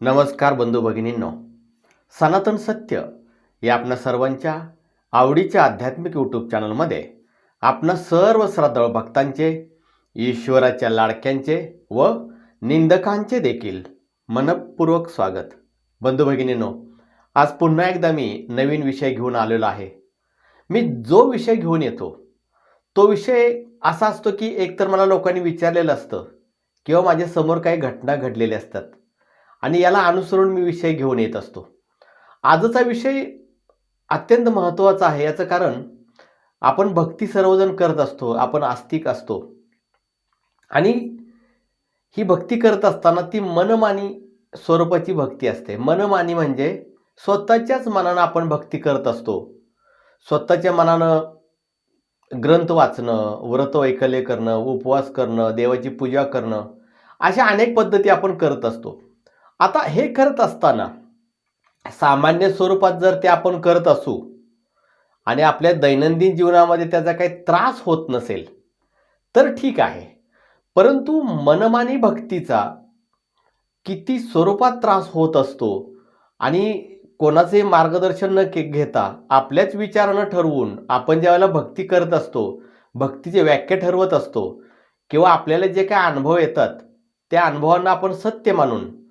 नमस्कार बंधू भगिनींनो. सनातन सत्य या आपल्या सर्वांच्या आवडीच्या आध्यात्मिक यूट्यूब चॅनलमध्ये आपणा सर्व श्रद्धाळू भक्तांचे ईश्वराच्या लाडक्यांचे व निंदकांचे देखील मनपूर्वक स्वागत. बंधू भगिनींनो आज पुन्हा एकदा मी नवीन विषय घेऊन आलेलो आहे. मी जो विषय घेऊन येतो तो विषय असा असतो की एकतर मला लोकांनी विचारलेलं असतं किंवा माझ्यासमोर काही घटना घडलेल्या असतात. आणि याला अनुसरून मी विषय घेऊन येत असतो. आजचा विषय अत्यंत महत्त्वाचा आहे. याचं कारण आपण भक्ती सर्वजण करत असतो आपण आस्तिक असतो. आणि ही भक्ती करत असताना ती मनमानी स्वरूपाची भक्ती असते. मनमानी म्हणजे स्वतःच्याच मनानं आपण भक्ती करत असतो. स्वतःच्या मनानं ग्रंथ वाचणं व्रत वैकल्य करणं उपवास करणं देवाची पूजा करणं अशा अनेक पद्धती आपण करत असतो. आता हे करत असताना सामान्य स्वरूपात जर ते आपण करत असू आणि आपल्या दैनंदिन जीवनामध्ये त्याचा काही त्रास होत नसेल तर ठीक आहे. परंतु मनमानी भक्तीचा किती स्वरूपात त्रास होत असतो आणि कोणाचे मार्गदर्शन न के घेता आपल्याच विचारानं ठरवून आपण ज्यावेळेला भक्ती करत असतो भक्तीचे व्याख्या ठरवत असतो किंवा आपल्याला जे काही अनुभव येतात त्या अनुभवांना आपण सत्य मानून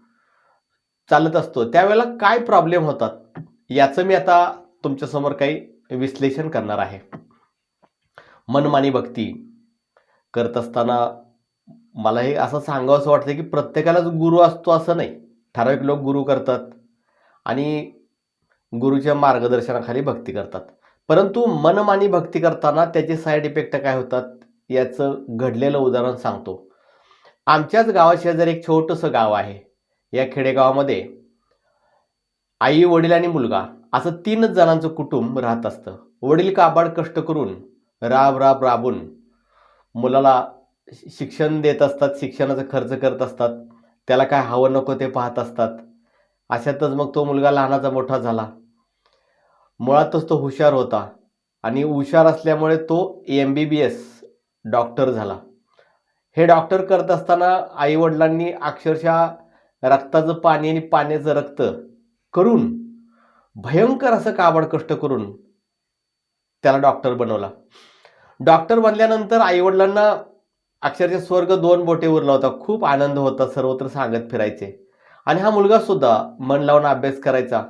चालत असतो. त्यावेळेला काय प्रॉब्लेम होतात? याचं मी आता तुमच्यासमोर काही विश्लेषण करणार आहे. मनमानी भक्ती करत असताना मला हे असं सांगावं असं वाटतं की प्रत्येकालाच गुरु असतो असं नाही. ठराविक लोक गुरु करतात आणि गुरुच्या मार्गदर्शनाखाली भक्ती करतात. परंतु मनमानी भक्ती करताना त्याचे साईड इफेक्ट काय होतात? याचं घडलेलं उदाहरण सांगतो. आमच्याच गावाशेजारी एक छोटंसं गाव आहे. या खेडेगावामध्ये आई वडील आणि मुलगा असं तीनच जणांचं कुटुंब राहत असतं. वडील काबाड कष्ट करून राब राब राबून मुलाला शिक्षण देत असतात शिक्षणाचा खर्च करत असतात त्याला काय हवं नको ते पाहत असतात. अशातच मग तो मुलगा लहानाचा मोठा झाला. मुळातच तो हुशार होता आणि हुशार असल्यामुळे तो M B B S doctor झाला. हे डॉक्टर करत असताना आईवडिलांनी अक्षरशः रक्ताचं पाणी आणि पाण्याचं रक्त करून भयंकर असं काबड कष्ट करून त्याला डॉक्टर बनवला. डॉक्टर बनल्यानंतर आईवडिलांना अक्षरशः स्वर्ग दोन बोटे उरला होता. खूप आनंद होता सर्वत्र सांगत फिरायचे. आणि हा मुलगा सुद्धा मन लावून अभ्यास करायचा.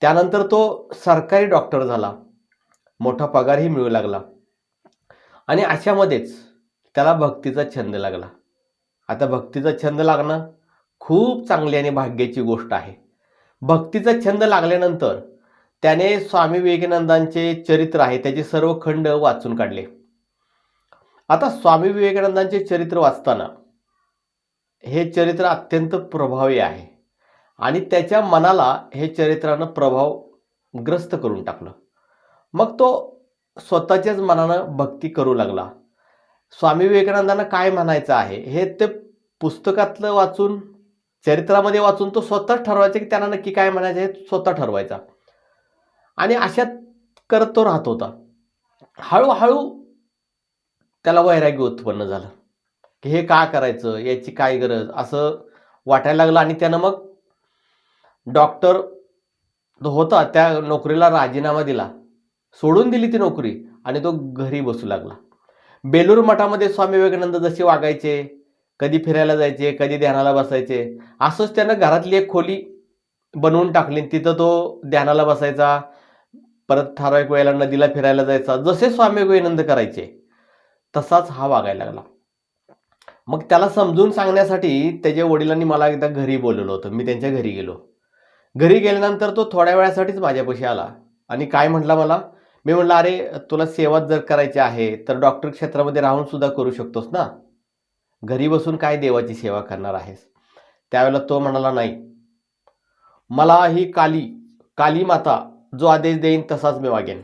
त्यानंतर तो सरकारी डॉक्टर झाला. मोठा पगारही मिळू लागला. आणि अशामध्येच त्याला भक्तीचा छंद लागला. आता भक्तीचा छंद लागणं खूप चांगली आणि भाग्याची गोष्ट आहे. भक्तीचा छंद लागल्यानंतर त्याने स्वामी विवेकानंदांचे चरित्र आहे त्याचे सर्व खंड वाचून काढले. आता स्वामी विवेकानंदांचे चरित्र वाचताना हे चरित्र अत्यंत प्रभावी आहे आणि त्याच्या मनाला हे चरित्रानं प्रभावग्रस्त करून टाकलं. मग तो स्वतःच्याच मनानं भक्ती करू लागला. स्वामी विवेकानंदांना काय म्हणायचं आहे हे ते पुस्तकातलं वाचून चरित्रामध्ये वाचून तो स्वतः ठरवायचा की त्यांना नक्की काय म्हणायचं हे स्वतः ठरवायचा. आणि अशा करत तो राहत होता. हळूहळू त्याला वैराग्य उत्पन्न झालं. की हे का करायचं याची काय गरज असं वाटायला लागलं आणि त्यानं मग डॉक्टर जो होता त्या नोकरीला राजीनामा दिला. सोडून दिली ती नोकरी आणि तो घरी बसू लागला. बेलूर मठामध्ये स्वामी विवेकानंद जसे वागायचे कधी फिरायला जायचे कधी ध्यानाला बसायचे. असंच त्यानं घरातली एक खोली बनवून टाकली तिथं तो ध्यानाला बसायचा. परत ठराविक वेळेला नदीला फिरायला जायचा. जसे स्वामी विवेकानंद करायचे तसाच हा वागायला लागला. मग त्याला समजून सांगण्यासाठी त्याच्या वडिलांनी मला एकदा घरी बोलवलं होतं. मी त्यांच्या घरी गेलो. घरी गेल्यानंतर तो थोड्या वेळासाठीच माझ्यापाशी आला आणि काय म्हटला मला? मी म्हटलं अरे तुला सेवा जर करायची आहे तर डॉक्टर क्षेत्रामध्ये राहून सुद्धा करू शकतोस ना? घरी बसून काय देवाची सेवा करणार आहेस? त्यावेळेला तो म्हणाला नाही. मला ही काली काली माता जो आदेश देईन तसाच मी वागेन.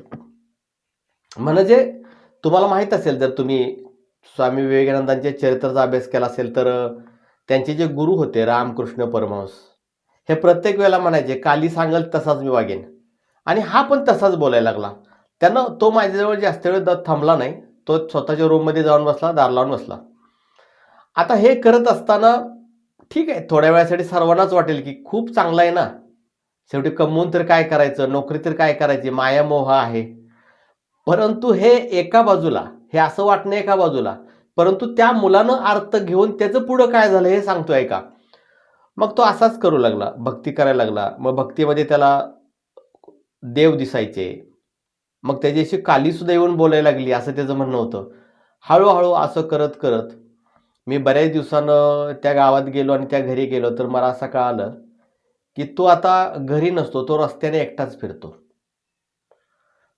म्हणजे तुम्हाला माहीत असेल जर तुम्ही स्वामी विवेकानंदांच्या चरित्राचा अभ्यास केला असेल तर त्यांचे जे गुरु होते रामकृष्ण परमहंस हे प्रत्येक वेळेला म्हणायचे काली सांगल तसाच मी वागेन. आणि हा पण तसाच बोलायला लागला. त्यानं तो माझ्याजवळ जास्त वेळ द- थांबला नाही. तो स्वतःच्या रूममध्ये जाऊन बसला दार लावून बसला. आता हे करत असताना ठीक आहे थोड्या वेळासाठी सर्वांनाच वाटेल की खूप चांगलं आहे ना. शेवटी कमवून तर काय करायचं नोकरी तर काय करायची मायामोह आहे. परंतु हे एका बाजूला हे असं वाटणं एका बाजूला परंतु त्या मुलानं अर्थ घेऊन त्याचं पुढं काय झालं हे सांगतोय का? मग तो असाच करू लागला भक्ती करायला लागला. मग भक्तीमध्ये त्याला देव दिसायचे. मग त्याच्याशी कालीसुद्धा येऊन बोलायला लागली असं त्याचं म्हणणं होतं. हळूहळू असं करत करत मी बऱ्याच दिवसानं त्या गावात गेलो आणि त्या घरी गेलो तर मला असं कळालं की तो आता घरी नसतो तो रस्त्याने एकटाच फिरतो.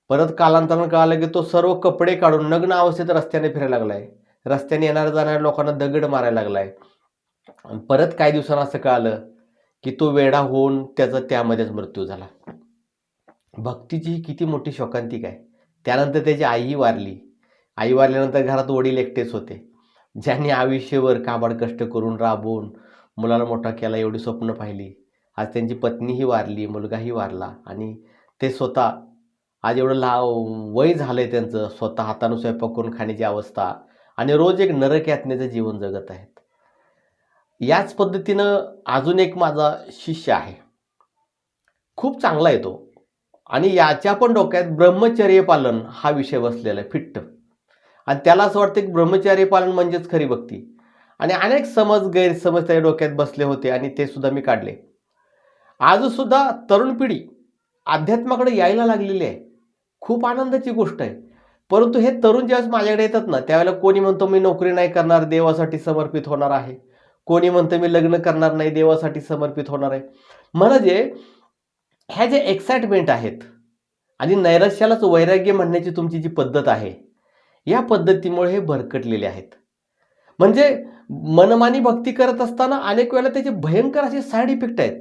परत कालांतरानं कळालं की तो सर्व कपडे काढून नग्न अवस्थेत रस्त्याने फिरायला लागलाय. रस्त्याने येणाऱ्या जाणाऱ्या लोकांना दगड मारायला लागलाय. आणि परत काही दिवसांना असं कळालं की तो वेडा होऊन त्याचा त्यामध्येच मृत्यू झाला. भक्तीची ही किती मोठी शोकांतिक आहे. त्यानंतर त्याची आईही वारली. आई वारल्यानंतर घरात वडील एकटेच होते. ज्यांनी आयुष्यभर काबाड कष्ट करून राबवून मुलाला मोठा केला एवढी स्वप्न पाहिली. आज त्यांची पत्नीही वारली मुलगाही वारला आणि ते स्वतः आज एवढं ला वय झालं आहे त्यांचं स्वतः हातानं स्वयंपाक करून खाण्याची अवस्था आणि रोज एक नरक यातनेचं जीवन जगत आहेत. याच पद्धतीनं अजून एक माझा शिष्य आहे. खूप चांगला आहे तो. आणि याच्या पण डोक्यात ब्रह्मचर्य पालन हा विषय बसलेला आहे फिट्ट. आणि त्याला असं वाटतं की ब्रह्मचर्य पालन म्हणजेच खरी भक्ती. आणि अनेक समज गैरसमज त्याच्या डोक्यात बसले होते आणि ते सुद्धा मी काढले. आज सुद्धा तरुण पिढी अध्यात्माकडे यायला लागलेली आहे. खूप आनंदाची गोष्ट आहे. परंतु हे तरुण ज्यावेळेस माझ्याकडे येतात ना त्यावेळेला कोणी म्हणतो मी नोकरी नाही करणार देवासाठी समर्पित होणार आहे. कोणी म्हणतं मी लग्न करणार नाही देवासाठी समर्पित होणार आहे. म्हणजे ह्या जे एक्साइटमेंट आहेत आणि नैराश्यालाच वैराग्य म्हणण्याची तुमची जी पद्धत आहे या पद्धतीमुळे हे भरकटलेले आहेत. म्हणजे मनमानी भक्ती करत असताना अनेक वेळेला त्याचे भयंकर असे साईड इफेक्ट आहेत.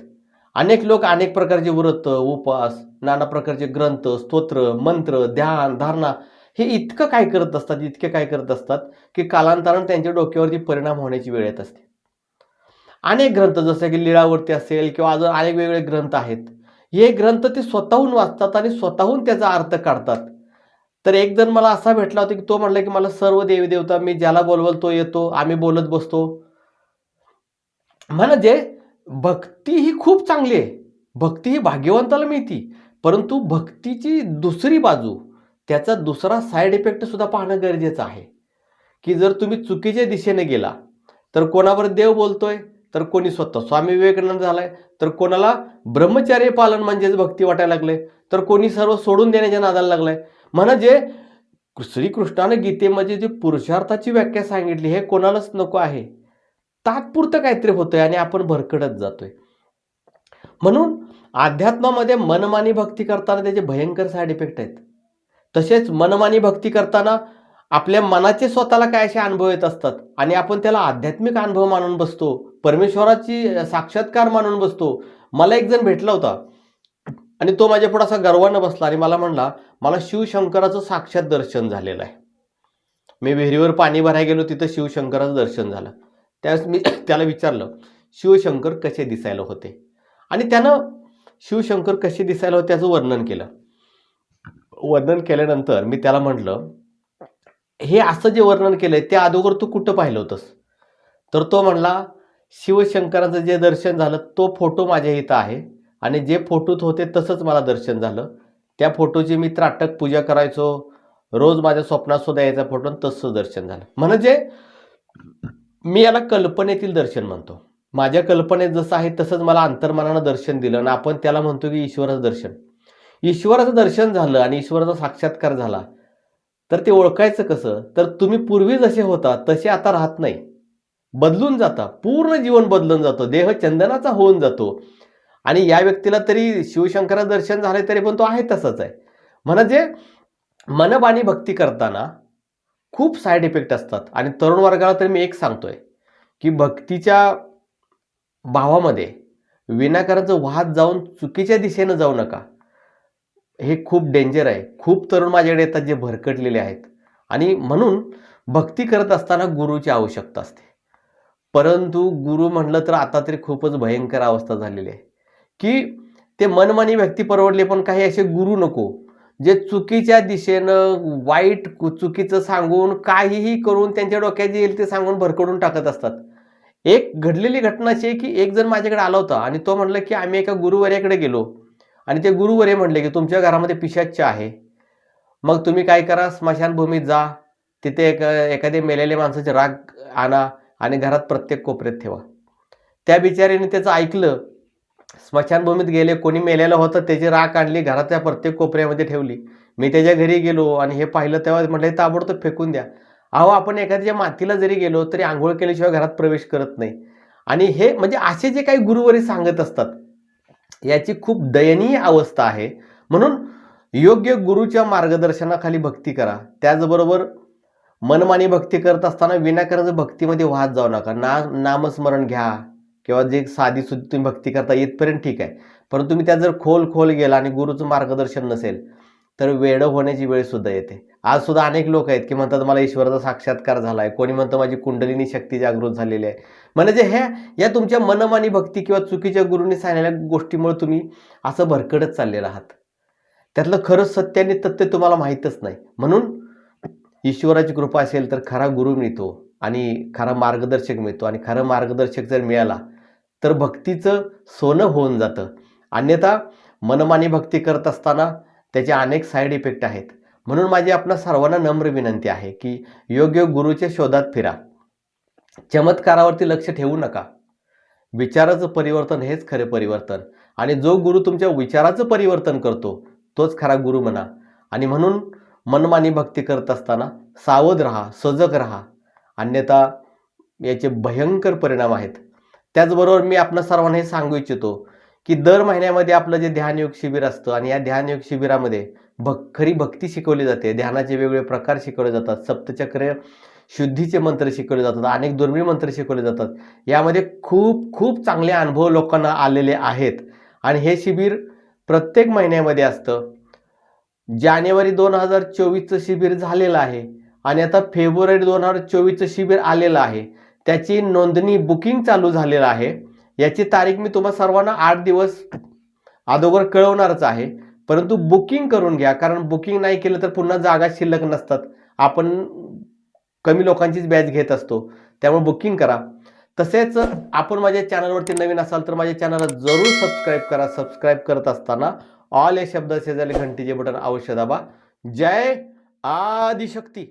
अनेक लोक अनेक प्रकारचे व्रत उपास नाना प्रकारचे ग्रंथ स्तोत्र मंत्र ध्यान धारणा हे इतकं काय करत असतात इतके काय करत असतात की कालांतरानं त्यांच्या डोक्यावरती परिणाम होण्याची वेळ येत असते. अनेक ग्रंथ जसे की लिळावरती असेल किंवा अजून अनेक वेगवेगळे ग्रंथ आहेत. हे ग्रंथ ते स्वतःहून वाचतात आणि स्वतःहून त्याचा अर्थ काढतात. तर एक जण मला असा भेटला होता की तो म्हटला की मला सर्व देवी देवता मी ज्याला बोलवल तो येतो आम्ही बोलत बसतो. म्हणजे भक्ती ही खूप चांगली आहे. भक्ती ही भाग्यवंताला मिळती. परंतु भक्तीची दुसरी बाजू त्याचा दुसरा साईड इफेक्ट सुद्धा पाहणं गरजेचं आहे. की जर तुम्ही चुकीच्या दिशेने गेला तर कोणावर देव बोलतोय? तर कोणी स्वतः. स्वामी विवेकानंद झालाय. तर कोणाला ब्रह्मचार्य पालन म्हणजेच भक्ती वाटायला लागले तर कोणी सर्व सोडून देण्याच्या नादाला लागलाय. म्हणजे श्रीकृष्णानं गीतेमध्ये जी पुरुषार्थाची व्याख्या सांगितली हे कोणालाच नको आहे. तात्पुरतं काहीतरी होतंय आणि आपण भरकडत जातोय. म्हणून अध्यात्मामध्ये मनमानी भक्ती करताना त्याचे भयंकर साईड इफेक्ट आहेत. तसेच मनमानी भक्ती करताना आपल्या मनाचे स्वतःला काय असे अनुभव येत असतात आणि आपण त्याला आध्यात्मिक अनुभव मानून बसतो परमेश्वराची साक्षात्कार मानून बसतो. मला एक जण भेटला होता. आणि तो माझ्या पुढे असा गर्वानं बसला आणि मला म्हणला मला शिवशंकराचं साक्षात दर्शन झालेलं आहे. मी विहिरीवर पाणी भरायला गेलो तिथं शिवशंकराचं दर्शन झालं. त्यावेळेस मी त्याला विचारलं शिवशंकर कसे दिसायला होते? आणि त्यानं शिवशंकर कसे दिसायला होते त्याचं वर्णन केलं. वर्णन केल्यानंतर मी त्याला म्हटलं हे असं जे वर्णन केलंय त्या अगोदर तू कुठं पाहिलं होतंस? तर तो म्हणला शिवशंकराचं जे दर्शन झालं तो फोटो माझ्या इथं आहे. आणि जे फोटोत होते तसंच मला दर्शन झालं. त्या फोटोची मी त्राटक पूजा करायचो. रोज माझ्या स्वप्नात सुद्धा यायचा फोटो तसं दर्शन झालं. म्हणजे मी याला कल्पनेतील दर्शन म्हणतो. माझ्या कल्पनेत जसं आहे तसंच मला अंतर्मनानं दर्शन दिलं आणि आपण त्याला म्हणतो की ईश्वराचं दर्शन. ईश्वराचं दर्शन झालं आणि ईश्वराचा साक्षात्कार झाला. तर ते ओळखायचं कसं? तर तुम्ही पूर्वी जसे होता तसे आता राहत नाही. बदलून जाता. पूर्ण जीवन बदलून जातं. देह चंदनाचा होऊन जातो. आणि या व्यक्तीला तरी शिवशंकराचं दर्शन झाले तरी पण तो आहे तसंच आहे. म्हणजे मनबाणी भक्ती करताना खूप साईड इफेक्ट असतात. आणि तरुण वर्गाला तर मी एक सांगतोय की भक्तीच्या भावामध्ये विनाकारांचं वाहत जाऊन चुकीच्या दिशेनं जाऊ नका. हे खूप डेंजर आहे. खूप तरुण माझ्याकडे येतात जे भरकटलेले आहेत. आणि म्हणून भक्ती करत असताना गुरुची आवश्यकता असते. परंतु गुरु म्हणलं तर आता तरी खूपच भयंकर अवस्था झालेली आहे. की ते मनमानी व्यक्ती परवडले पण काही असे गुरु नको जे चुकीच्या दिशेनं वाईट चुकीचं सांगून काहीही करून त्यांच्या डोक्यात येईल ते सांगून भरकडून टाकत असतात. एक घडलेली घटना अशी आहे की एक जण माझ्याकडे आला होता आणि तो म्हणलं की आम्ही एका गुरुवर्याकडे गेलो आणि ते गुरुवर्य म्हणले की तुमच्या घरामध्ये पिशाच्च आहे. मग तुम्ही काय करा स्मशानभूमीत जा तिथे एक एखादे मेलेले माणसाचे राग आणा आणि घरात प्रत्येक कोपऱ्यात ठेवा. त्या बिचाऱ्याने त्याचं ऐकलं स्मशानभूमीत गेले कोणी मेलेलं होतं त्याची राख आणली घराच्या प्रत्येक कोपऱ्यामध्ये ठेवली. मी त्याच्या घरी गेलो आणि हे पाहिलं तेव्हा म्हटलं "हे ताबडतोब फेकून द्या. अहो आपण एखाद्या मातीला जरी गेलो तरी आंघोळ केल्याशिवाय घरात प्रवेश करत नाही. आणि हे म्हणजे असे जे काही गुरुवरी सांगत असतात याची खूप दयनीय अवस्था आहे. म्हणून योग्य गुरुच्या मार्गदर्शनाखाली भक्ती करा. त्याचबरोबर मनमानी भक्ती करत असताना विनाकारण भक्तीमध्ये वाहत जाऊ नका. ना नामस्मरण घ्या. किंवा जे साधी सुद्धा तुम्ही भक्ती करता येतपर्यंत ठीक आहे. परंतु तुम्ही त्यात जर खोल खोल गेला आणि गुरुचं मार्गदर्शन नसेल तर वेडं होण्याची वेळ सुद्धा येते. आज सुद्धा अनेक लोक आहेत की म्हणतात मला ईश्वराचा साक्षात्कार झाला आहे कोणी म्हणतं माझी कुंडलिनी शक्ती जागृत झालेली आहे. म्हणजे ह्या या तुमच्या मनमानी भक्ती किंवा चुकीच्या गुरुंनी सांगलेल्या गोष्टीमुळे तुम्ही असं भरकडत चाललेलं आहात. त्यातलं खरं सत्य आणि तथ्य तुम्हाला माहीतच नाही. म्हणून ईश्वराची कृपा असेल तर खरा गुरु मिळतो आणि खरा मार्गदर्शक मिळतो आणि खरं मार्गदर्शक जर मिळाला तर भक्तीचं सोनं होऊन जातं. अन्यथा मनमानी भक्ती करत असताना त्याचे अनेक साईड इफेक्ट आहेत. म्हणून माझी आपणा सर्वांना नम्र विनंती आहे की योग्य गुरुच्या शोधात फिरा. चमत्कारावरती लक्ष ठेवू नका. विचाराचं परिवर्तन हेच खरे परिवर्तन. आणि जो गुरु तुमच्या विचाराचं परिवर्तन करतो तोच खरा गुरु म्हणा. आणि म्हणून मनमानी भक्ती करत असताना सावध राहा सजग राहा. अन्यथा याचे भयंकर परिणाम आहेत. त्याचबरोबर मी आपलं सर्वांना हे सांगू इच्छितो की दर महिन्यामध्ये आपलं जे ध्यानयोग शिबिर असतं आणि या ध्यानयोग शिबिरामध्ये भक् खरी भक्ती शिकवली जाते. ध्यानाचे वेगवेगळे प्रकार शिकवले जातात. सप्तचक्र शुद्धीचे मंत्र शिकवले जातात. अनेक दुर्मिळ मंत्र शिकवले जातात. यामध्ये खूप खूप चांगले अनुभव लोकांना आलेले आहेत. आणि हे शिबिर प्रत्येक महिन्यामध्ये असतं. जानेवारी दोन हजार चोवीसचं शिबिर झालेलं आहे. आणि आता फेब्रुवारी दोन हजार चोवीसचं शिबिर आलेलं आहे. त्याची नोंदणी बुकिंग चालू झालेलं आहे. याची तारीख मी तुम्हा सर्वांना आठ दिवस अगोदर कळवणारच आहे. परंतु बुकिंग करून घ्या कारण बुकिंग नाही केलं तर पुन्हा जागा शिल्लक नसतात. आपण कमी लोकांचीच बॅच घेत असतो. त्यामुळे बुकिंग करा. तसेच आपण माझ्या चॅनलवरती नवीन असाल तर माझ्या चॅनलला जरूर सबस्क्राईब करा. सबस्क्राईब करत असताना ऑल या शब्द शेजारी घंटीचे बटन अवश्य दाबा. जय आदिशक्ती!